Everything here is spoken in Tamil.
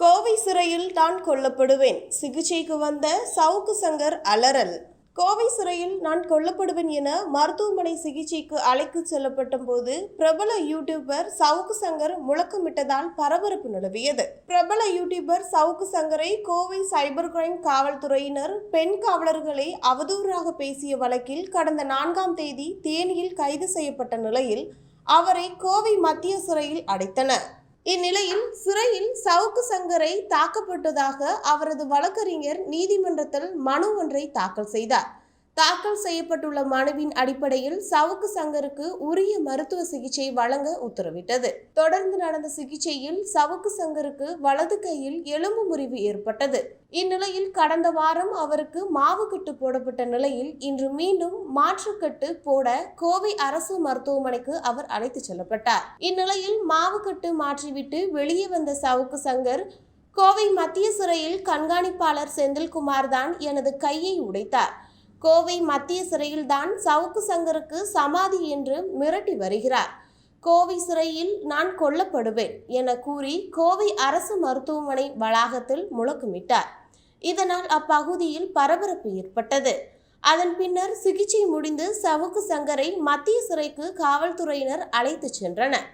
கோவை சிறையில் நான் கொல்லப்படுவேன். சிகிச்சைக்கு வந்த சவுக்கு சங்கர் அலறல். கோவை சிறையில் நான் கொல்லப்படுவேன் என மருத்துவமனை சிகிச்சைக்கு அழைத்து செல்லப்பட்ட போது பிரபல யூடியூபர் சவுக்கு சங்கர் முழக்கமிட்டதால் பரபரப்பு நிலவியது. பிரபல யூடியூபர் சவுக்கு சங்கரை கோவை சைபர் கிரைம் காவல்துறையினர் பெண் காவலர்களை அவதூறாக பேசிய வழக்கில் கடந்த நான்காம் தேதி தேனியில் கைது செய்யப்பட்ட நிலையில் அவரை கோவை மத்திய சிறையில் அடைத்தனர். இந்நிலையில் சிறையில் சவுக்கு சங்கரை தாக்கப்பட்டதாக அவரது வழக்கறிஞர் நீதிமன்றத்தில் மனு ஒன்றை தாக்கல் செய்தார். தாக்கல் செய்யப்பட்டுள்ள மனுவின் அடிப்படையில் சவுக்கு சங்கருக்கு உரிய மருத்துவ சிகிச்சை வழங்க உத்தரவிட்டது. தொடர்ந்து நடந்த சிகிச்சையில் சவுக்கு சங்கருக்கு வலது கையில் எலும்பு முறிவு ஏற்பட்டது. இந்நிலையில் கடந்த வாரம் அவருக்கு மாவுக்கட்டு போடப்பட்ட நிலையில் இன்று மீண்டும் மாற்றுக்கட்டு போட கோவை அரசு மருத்துவமனைக்கு அவர் அழைத்துச் செல்லப்பட்டார். இந்நிலையில் மாவுக்கட்டு மாற்றிவிட்டு வெளியே வந்த சவுக்கு சங்கர் கோவை மத்திய சிறையில் கண்காணிப்பாளர் செந்தில்குமார் தான் எனது கையை உடைத்தார். கோவை மத்திய சிறையில்தான் சவுக்கு சங்கருக்கு சமாதி என்று மிரட்டி வருகிறார். கோவை சிறையில் நான் கொல்லப்படுவேன் என கூறி கோவை அரசு மருத்துவமனை வளாகத்தில் முழக்கமிட்டார். இதனால் அப்பகுதியில் பரபரப்பு ஏற்பட்டது. அதன் பின்னர் சிகிச்சை முடிந்து சவுக்கு சங்கரை மத்திய சிறைக்கு காவல்துறையினர் அழைத்துச் சென்றனர்.